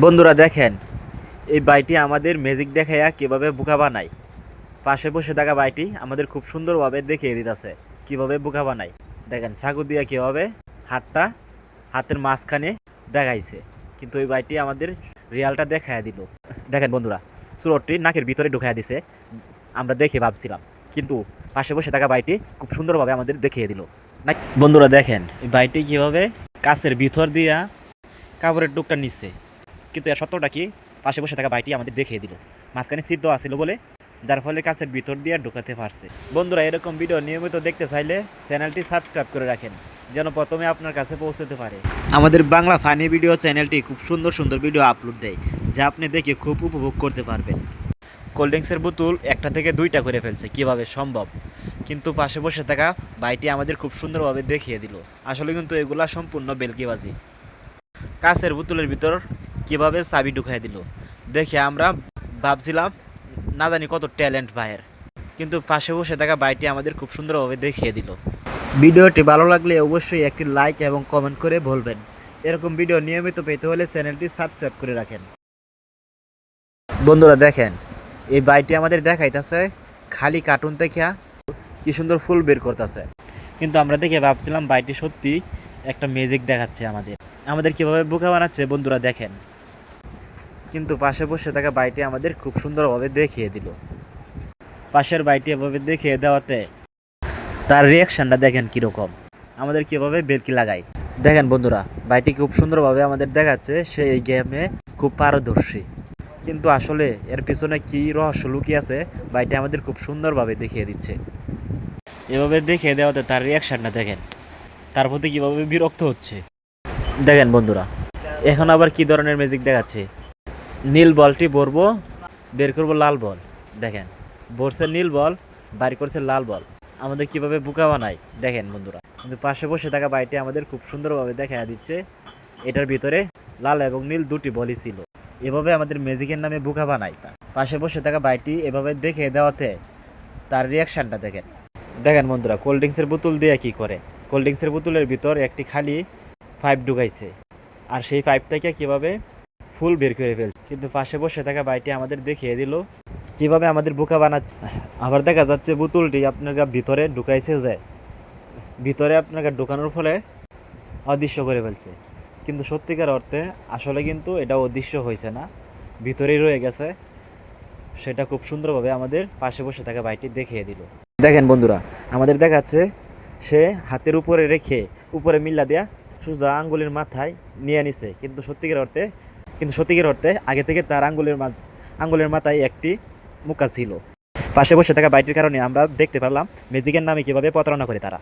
বন্ধুরা দেখেন, এই বাইটি আমাদের ম্যাজিক দেখাইয়া কীভাবে বোকা বানায়। পাশে বসে থাকা বাইটি আমাদের খুব সুন্দরভাবে দেখিয়ে দিতেছে, কীভাবে বোকা বানায়। দেখেন চাকু দিয়ে কীভাবে হাতটা হাতের মাঝখানে দেখাইছে, কিন্তু ওই বাইটি আমাদের রিয়ালটা দেখাইয়া দিল। দেখেন বন্ধুরা সুরটটি নাকের ভিতরে ঢুকাইয়া দিছে, আমরা দেখে ভাবছিলাম, কিন্তু পাশে বসে থাকা বাইটি খুব সুন্দরভাবে আমাদের দেখিয়ে দিল। না বন্ধুরা দেখেন, এই বাইটি কীভাবে কাছের ভিতর দিয়া কাপড়ের টুকটা নিচ্ছে। কিন্তু এর সত্যটা কি? পাশে বসে থাকা বাইটি আমাদের দেখিয়ে দিল। মাঝখানে সিদ্ধ আছিল বলে, যার ফলে কাছের ভিতর দিয়ে ঢুকাতে পারছে। বন্ধুরা, এরকম ভিডিও নিয়মিত দেখতে চাইলে চ্যানেলটি সাবস্ক্রাইব করে রাখেন, যেন প্রথমে আপনার কাছে পৌঁছতে পারে। আমাদের বাংলা ফানি ভিডিও চ্যানেলটি খুব সুন্দর সুন্দর ভিডিও আপলোড দেয়, যা আপনি দেখে খুব উপভোগ করতে পারবেন। কোল্ড ড্রিঙ্কসের বোতল একটা থেকে দুইটা করে ফেলছে, কীভাবে সম্ভব? কিন্তু পাশে বসে থাকা বাইটি আমাদের খুব সুন্দরভাবে দেখিয়ে দিল। আসলে কিন্তু এগুলা সম্পূর্ণ বেলকিবাজি। কাছের বোতলের ভিতর কীভাবে চাবি ঢুকাই দিল। দেখে আমরা ভাবছিলাম, না জানি কত ট্যালেন্ট ভাইয়ের। কিন্তু পাশে বসে থাকা বাইটি আমাদের খুব সুন্দরভাবে দেখিয়ে দিল। ভিডিওটি ভালো লাগলে অবশ্যই একটি লাইক এবং কমেন্ট করে বলবেন। এরকম ভিডিও নিয়মিত পেতে হলে চ্যানেলটি সাবস্ক্রাইব করে রাখেন। বন্ধুরা, দেখেন, এই বাইটি আমাদের দেখাইতেছে খালি কার্টুন থেকে কি সুন্দর ফুল বের করতেছে। কিন্তু আমরা দেখে ভাবছিলাম বাইটি সত্যি একটা ম্যাজিক দেখাচ্ছে আমাদের। আমাদের কীভাবে বোকা বানাচ্ছে বন্ধুরা, দেখেন। কিন্তু পাশে বসে থাকা বাইটি আমাদের খুব সুন্দরভাবে দেখিয়ে দিল। পাশের বাইটি এভাবে দেখিয়ে দেওয়াতে তার রিয়াকশনটা দেখেন কীরকম। আমাদের কীভাবে বেলকি লাগায় দেখেন বন্ধুরা, বাইটি খুব সুন্দরভাবে আমাদের দেখাচ্ছে, সে এই গেমে খুব পারদর্শী। কিন্তু আসলে এর পিছনে কী রহস্য লুকিয়ে আছে, বাইটি আমাদের খুব সুন্দরভাবে দেখিয়ে দিচ্ছে। এভাবে দেখিয়ে দেওয়াতে তার রিয়াকশনটা দেখেন। তার প্রতি কীভাবে বিরক্ত হচ্ছে। দেখেন বন্ধুরা, এখন আবার কি ধরনের ম্যাজিক দেখাচ্ছে? নীল বলটি ভরবো, বের করব লাল বল। দেখেন বরছে নীল বল, বাইর করছে লাল বল। আমাদের কীভাবে বুকা বানায়? দেখেন বন্ধুরা, কিন্তু পাশে বসে থাকা বাইটি আমাদের খুব সুন্দরভাবে দেখা দিচ্ছে। এটার ভিতরে লাল এবং নীল দুটি বলই ছিল। এভাবে আমাদের ম্যাজিকের নামে বোকা বানায়। পাশে বসে থাকা বাইটি এভাবে দেখে দেওয়াতে তার রিয়াকশনটা দেখেন। দেখেন বন্ধুরা কোল্ড ড্রিঙ্কসের বোতল দিয়ে কি করে? কোল্ড ড্রিঙ্কসের বোতলের ভিতর একটি খালি পাইপ ঢুকাইছে। আর সেই পাইপ থেকে কীভাবে ফুল বের করে ফেলছে? কিন্তু পাশে বসে থাকা বাইটি আমাদের দেখিয়ে দিল কীভাবে আমাদের বোকা বানাচ্ছে। আবার দেখা যাচ্ছে বোতলটি আপনার ভিতরে ঢুকাইছে যায় ভিতরে আপনাকে ঢুকানোর ফলে অদৃশ্য করে ফেলছে। কিন্তু সত্যিকার অর্থে আসলে কিন্তু এটা অদৃশ্য হয়েছে না, ভিতরেই রয়ে গেছে। সেটা খুব সুন্দরভাবে আমাদের পাশে বসে থাকা বাইটি দেখিয়ে দিল। দেখেন বন্ধুরা, আমাদের দেখাচ্ছে সে হাতের উপরে রেখে উপরে মিল্লা দেয়া সোজা আঙ্গুলের মাথায় নিয়ে নিছে। কিন্তু সত্যিকার অর্থে কিন্তু সত্যিকার অর্থে আগে থেকে তার আঙ্গুলের আঙ্গুলের মাথায় একটি মুখা ছিল। পাশে বসে থাকা বাইটির কারণে আমরা দেখতে পারলাম ম্যাজিকের নামে কীভাবে প্রতারণা করে তারা।